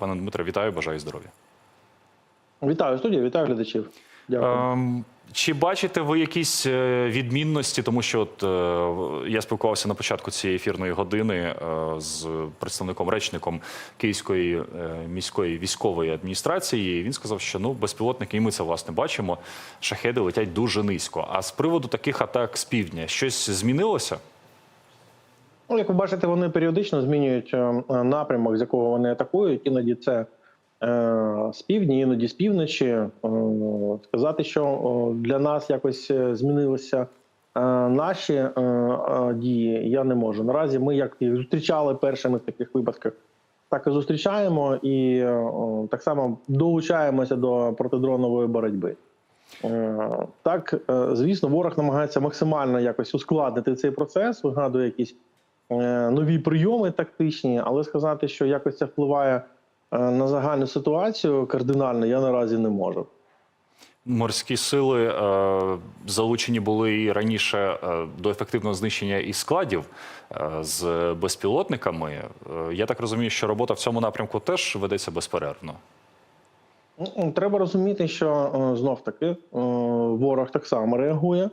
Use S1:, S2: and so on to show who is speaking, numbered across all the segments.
S1: Пане Дмитре, вітаю, бажаю здоров'я.
S2: Вітаю студію, вітаю глядачів. Дякую.
S1: Ем, чи бачите ви якісь е, відмінності? Тому що от е, я спілкувався на початку цієї ефірної години е, з представником речником Київської міської військової адміністрації. І Він сказав, що ну безпілотники, і ми це власне бачимо. Шахеди летять дуже низько. А з приводу таких атак з півдня щось змінилося?
S2: Ну, як ви бачите, вони періодично змінюють е, напрямок, з якого вони атакують. Іноді це е, з півдні, іноді з півночі. Е, сказати, що для нас якось змінилися наші дії, я не можу. Наразі ми як їх зустрічали першими в таких випадках, так і зустрічаємо, і так само долучаємося до протидронової боротьби. Так, звісно, ворог намагається максимально якось ускладнити цей процес, вигадує якісь нові прийоми тактичні, але сказати, що якось це впливає е, на загальну ситуацію кардинально, я наразі не можу.
S1: Морські сили е, залучені були і раніше е, до ефективного знищення і складів е, з безпілотниками. Е, я так розумію, що робота в цьому напрямку теж ведеться безперервно.
S2: Треба розуміти, що знов таки ворог так само реагує,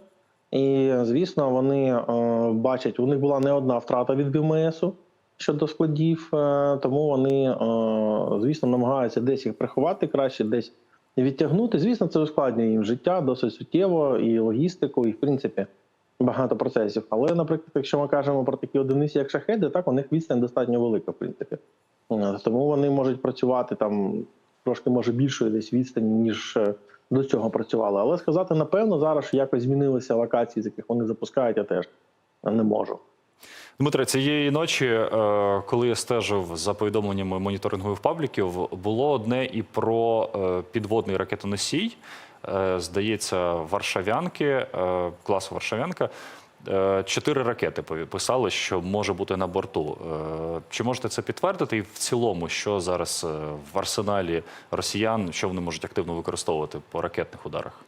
S2: і звісно, вони е, бачать, у них була не одна втрата від БМСу щодо складів, е, тому вони, е, звісно, намагаються десь їх приховати краще, десь відтягнути. Звісно, це ускладнює їм життя досить суттєво і логістику, і в принципі багато процесів. Але, наприклад, якщо ми кажемо про такі одиниці, як шахеди, так у них відстань достатньо велика, в принципі. Тому вони можуть працювати там трошки може більшої десь відстані, ніж до цього працювали. Але сказати напевно зараз, що якось змінилися локації, з яких вони запускають, я теж не можу.
S1: Дмитре, цієї ночі, е, коли я стежив за повідомленнями моніторингових пабліків, було одне і про е, підводний ракетоносій. Е, Здається, Варшавянки, класу Варшавянка. Е, Чотири ракети писали, що може бути на борту. Е, Чи можете це підтвердити? І в цілому, що зараз е, в арсеналі росіян, що вони можуть активно використовувати по ракетних ударах?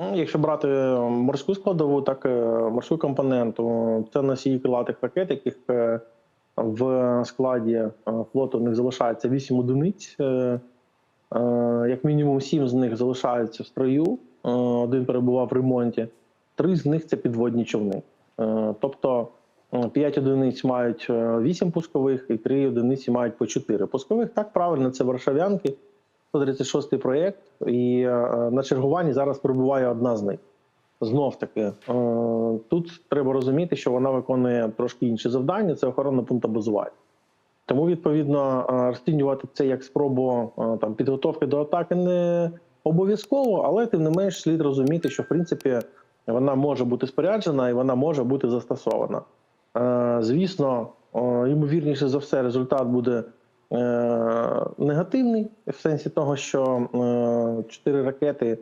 S2: Ну, Якщо брати морську складову, так морську компоненту, це носії крилатих ракет, яких в складі флоту в них залишається 8 одиниць. Як мінімум 7 з них залишаються в строю, один перебував в ремонті, три з них це підводні човни. Е, Тобто 5 одиниць мають 8 пускових і 3 одиниці мають по 4 пускових. Так, правильно, це варшавянки. 136-й проєкт, і е, на чергуванні зараз перебуває одна з них. Знов таки, е, тут треба розуміти, що вона виконує трошки інші завдання це охорона пункту базування. Тому, відповідно, е, розцінювати це як спробу е, там, підготовки до атаки не обов'язково, але тим не менш слід розуміти, що в принципі вона може бути споряджена і вона може бути застосована. Е, Звісно, ймовірніше за все, результат буде е, негативний в сенсі того, що е, чотири ракети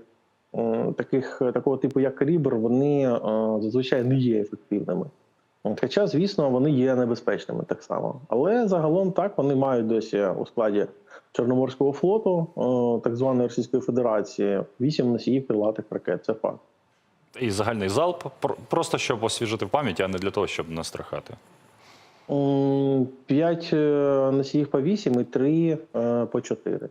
S2: таких такого типу, як калібр, вони зазвичай не є ефективними. Хоча, звісно, вони є небезпечними так само. Але загалом так вони мають досі у складі Чорноморського флоту, так званої Російської Федерації, вісім носіїв крилатих ракет. Це факт.
S1: І загальний залп, про- просто щоб освіжити в пам'яті, а не для того, щоб настрахати.
S2: П'ять е, носіїв по вісім і три е, по чотири.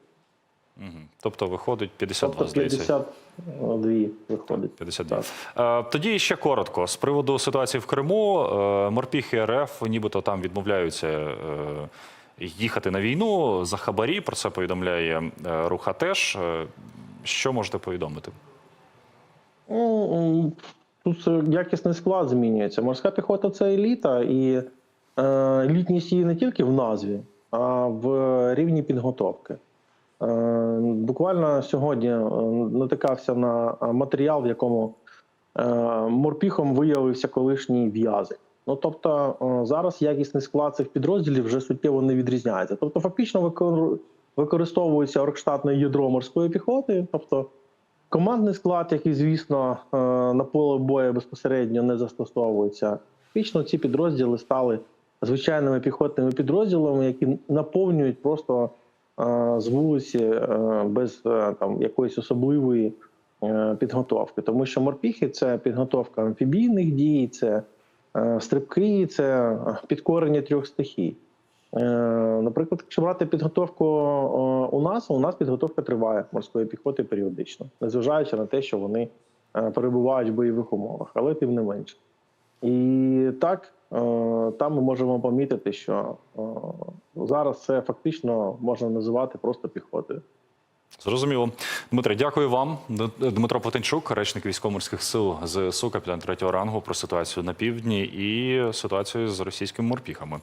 S1: Угу. Тобто виходить 52,
S2: Тобто
S1: здається.
S2: 52 виходить.
S1: 52.
S2: Так.
S1: Е, Тоді ще коротко. З приводу ситуації в Криму, морпіхи РФ нібито там відмовляються їхати на війну за хабарі. Про це повідомляє Руха теж. Що можете повідомити?
S2: Ну, Тут е, якісний склад змінюється. Морська піхота це еліта, і е, елітність її не тільки в назві, а в рівні підготовки. Е, буквально сьогодні е, натикався на матеріал, в якому е, морпіхом виявився колишній в'язень. Ну тобто е, зараз якісний склад цих підрозділів вже суттєво не відрізняється. Тобто, фактично використовується оргштатне ядро морської піхоти, тобто командний склад, який, звісно, е, на поле бою безпосередньо не застосовується. Фактично ці підрозділи стали звичайними піхотними підрозділами, які наповнюють просто е, з вулиці е, без там якоїсь особливої підготовки. Тому що морпіхи це підготовка амфібійних дій, це стрибки, це підкорення трьох стихій. Е, Наприклад, якщо брати підготовку е, у нас, у нас підготовка триває морської піхоти періодично, незважаючи на те, що вони е, перебувають в бойових умовах, але тим не менше. І так, там ми можемо помітити, що зараз це фактично можна називати просто піхотою.
S1: Зрозуміло. Дмитре, дякую вам. Дмитро Потенчук, речник військово-морських сил ЗСУ, капітан третього рангу про ситуацію на півдні і ситуацію з російськими морпіхами.